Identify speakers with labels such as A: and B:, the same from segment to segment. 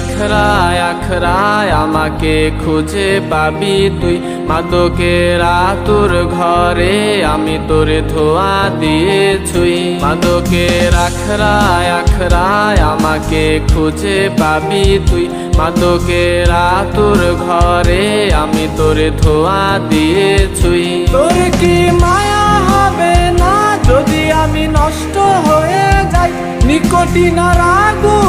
A: আখড়ায় আখড়ায় আমাকে খুঁজে পাবি তুই। মাদকের আতুর ঘরে আমি তোরে ধোয়া দিয়ে ছুই। মাদকের আখড়ায় আখড়ায় আমাকে খুঁজে পাবি তুই। মাদকের আতুর ঘরে আমি তোরে ধোয়া দিয়ে ছুই।
B: তোর কি মায়া হবে না? যদি আমি নষ্ট হয়ে যাই, নিকটিনার আগুন আমায়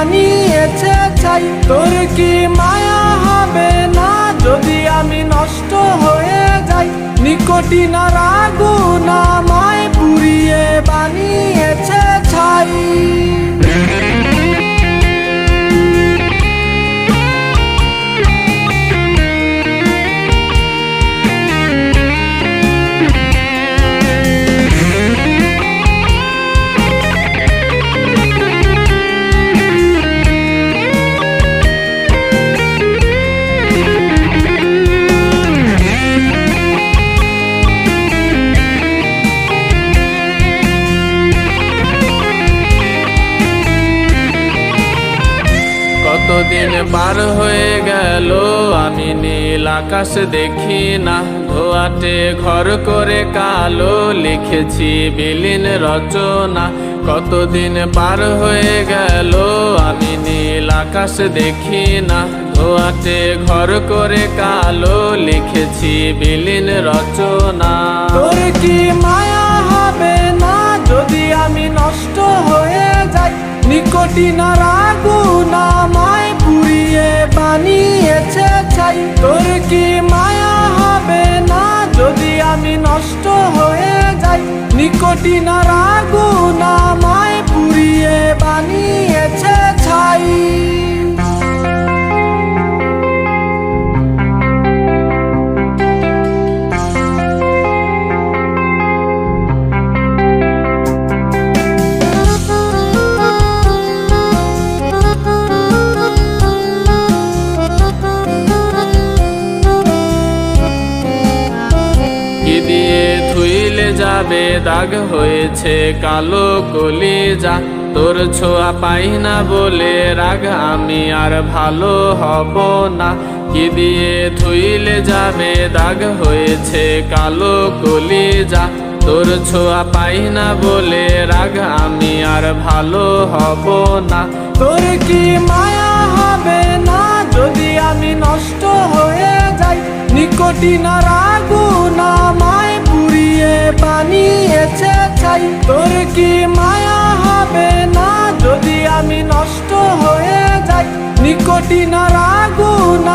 B: বানিয়েছে চাই তোর কি মায়া হবে না? যদি আমি নষ্ট হয়ে যাই নিকটি না আমায়
A: পার হয়ে গেল। আমি নীল আকাশ দেখি না। ধোয়াটে ঘর করে কালো লিখেছি বিলীন রচনা। কতদিন পার হয়ে গেল? আমি নীল আকাশ দেখি না। ধোয়াটে ঘর করে কালো লিখেছি বিলীন রচনা।
B: কি মায়া হবে না? যদি আমি নষ্ট হয়ে যাই, নিকটিনার আগুন আমায় পুড়িয়ে চাই তোর কি মায়া হবে না? যদি আমি নষ্ট হয়ে যাই নিকটিনার আগুন
A: যাবে, দাগ হয়েছে, কালো কলিজা। তোর ছোঁয়া পাই না বলে রাগ, আমি আর ভালো হব না। কি দিয়ে ধুইলে যাবে, দাগ হয়েছে, কালো কলিজা। তোর ছোঁয়া পাই না বলে রাগ, আমি আর ভালো হব না।
B: তোর কি মায়া হবে না? যদি আমি নষ্ট হয়ে যাই নিকটিনার আগুন ছাই তোর কি মায়া হবে না? যদি আমি নষ্ট হয়ে যাই নিকটি না আগুন